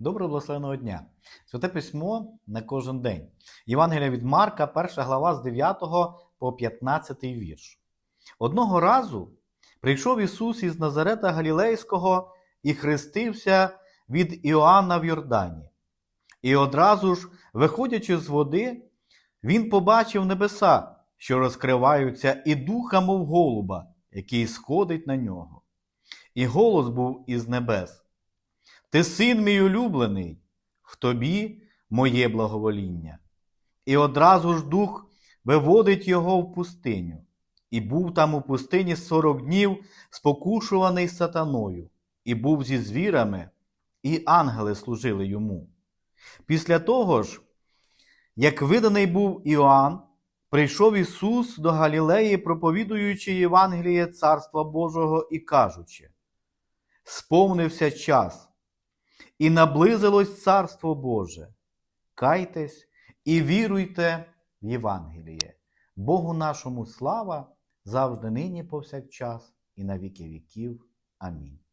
Доброго благословеного дня! Святе письмо на кожен день. Євангелія від Марка, перша глава з 9 по 15 вірш. Одного разу прийшов Ісус із Назарета Галілейського і хрестився від Іоанна в Йордані. І одразу ж, виходячи з води, він побачив небеса, що розкриваються, і духа, мов голуба, який сходить на нього. І голос був із небес. Ти син мій улюблений, в тобі моє благовоління. І одразу ж дух виводить його в пустиню. І був там у пустині сорок днів, спокушуваний сатаною, і був зі звірами, і ангели служили йому. Після того ж, як виданий був Іоанн, прийшов Ісус до Галілеї, проповідуючи Євангеліє Царства Божого і кажучи: Сповнився час, і наблизилось Царство Боже. Кайтесь і віруйте в Євангеліє. Богу нашому слава завжди нині повсякчас і на віки віків. Амінь.